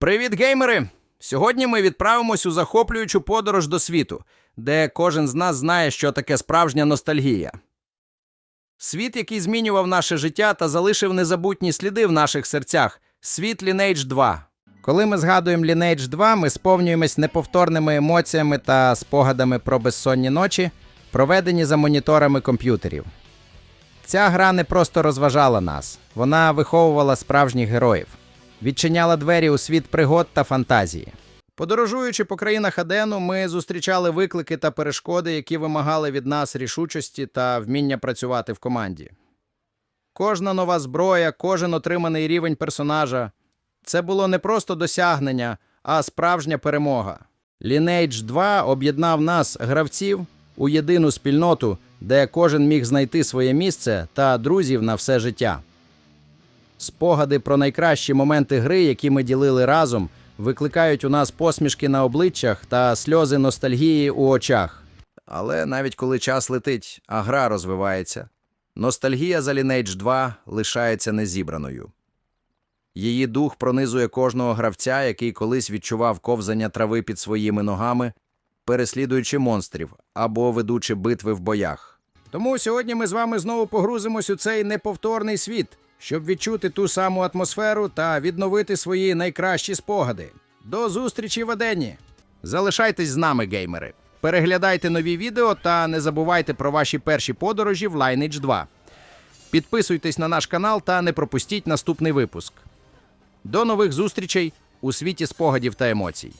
Привіт, геймери! Сьогодні ми відправимось у захоплюючу подорож до світу, де кожен з нас знає, що таке справжня ностальгія. Світ, який змінював наше життя та залишив незабутні сліди в наших серцях. Світ Lineage 2. Коли ми згадуємо Lineage 2, ми сповнюємось неповторними емоціями та спогадами про безсонні ночі, проведені за моніторами комп'ютерів. Ця гра не просто розважала нас, вона виховувала справжніх героїв, відчиняла двері у світ пригод та фантазії. Подорожуючи по країнах Адену, ми зустрічали виклики та перешкоди, які вимагали від нас рішучості та вміння працювати в команді. Кожна нова зброя, кожен отриманий рівень персонажа це було не просто досягнення, а справжня перемога. Lineage 2 об'єднав нас, гравців, у єдину спільноту, де кожен міг знайти своє місце та друзів на все життя. Спогади про найкращі моменти гри, які ми ділили разом, викликають у нас посмішки на обличчях та сльози ностальгії у очах. Але навіть коли час летить, а гра розвивається, ностальгія за Lineage 2 лишається незібраною. Її дух пронизує кожного гравця, який колись відчував ковзання трави під своїми ногами, переслідуючи монстрів або ведучи битви в боях. Тому сьогодні ми з вами знову погрузимось у цей неповторний світ, щоб відчути ту саму атмосферу та відновити свої найкращі спогади. До зустрічі в Адені! Залишайтесь з нами, геймери. Переглядайте нові відео та не забувайте про ваші перші подорожі в Lineage 2. Підписуйтесь на наш канал та не пропустіть наступний випуск. До нових зустрічей у світі спогадів та емоцій.